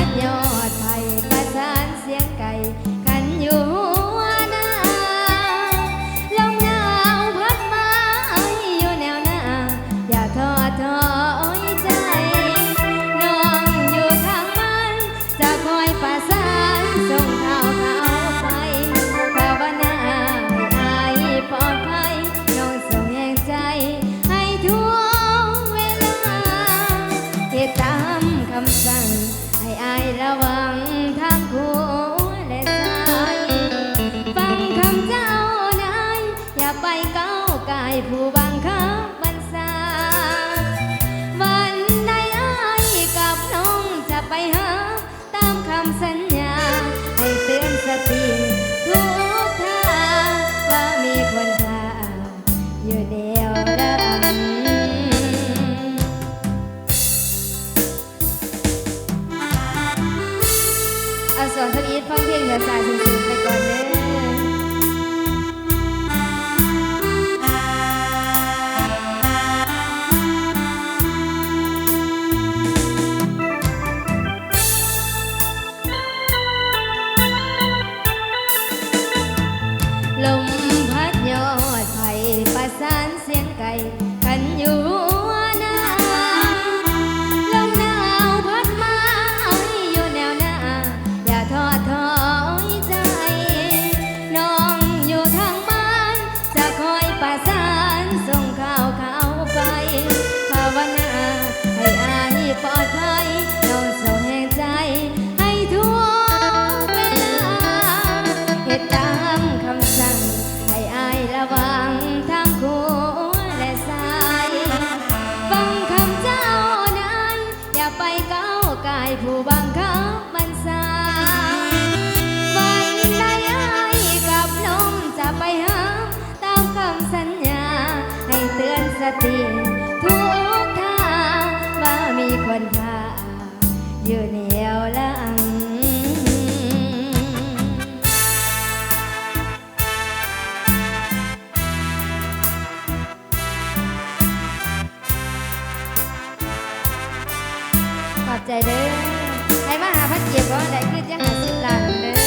안녕. อนสนิทฟังเพลงเหนือสายสูงไปก่อนเด้ ผู้บังคับบัญชาวันใดไอ้กับน้องจะไปหาตามคำสัญญา ให้เตือนสติทุกท่าว่ามีคนพาอยู่เหนียวแล้ว ขอบใจเด้อให้มาหาพัดเกียบว่าได้ขึ้นยังหาสิบลังเด้อ